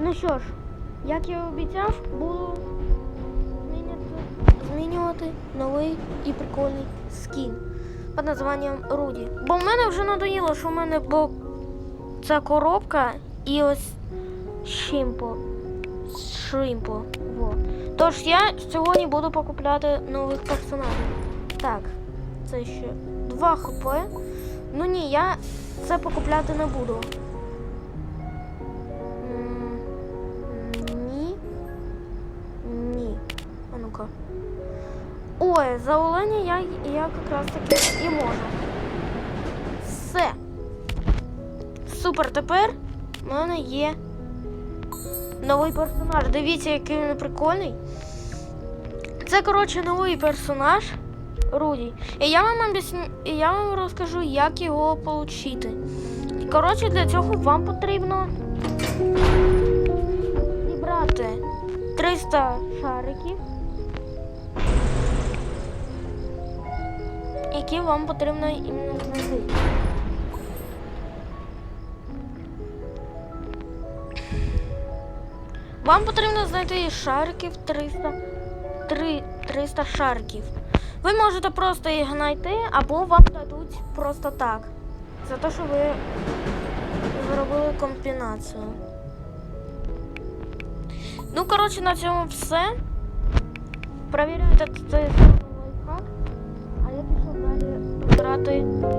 Ну що ж, як я обіцяв, буду змінювати, новий і прикольний скін під названням Руді. Бо в мене вже надоїло, що в мене бо ця коробка і ось Шимпо. Шримпо. Во. Тож я сьогодні буду покупляти нових персонажів. Так, це ще 2 хп. Ну ні, я це покупляти не буду. Ой, за оленя я, я якраз таки і можу. Все. Супер, тепер в мене є новий персонаж. Дивіться, який він прикольний. Це, коротше, новий персонаж Руді. І я вам об'ясню, і я вам розкажу, як його отримати. Коротше, для цього вам потрібно зібрати 300 шариків, які вам потрібно іменно знайти. Вам потрібно знайти шариків 300, 3, 300 шариків. Ви можете просто їх знайти, або вам дадуть просто так. За те, що ви зробили комбінацію. Ну, коротше, на цьому все. Провіряйте цей Bye.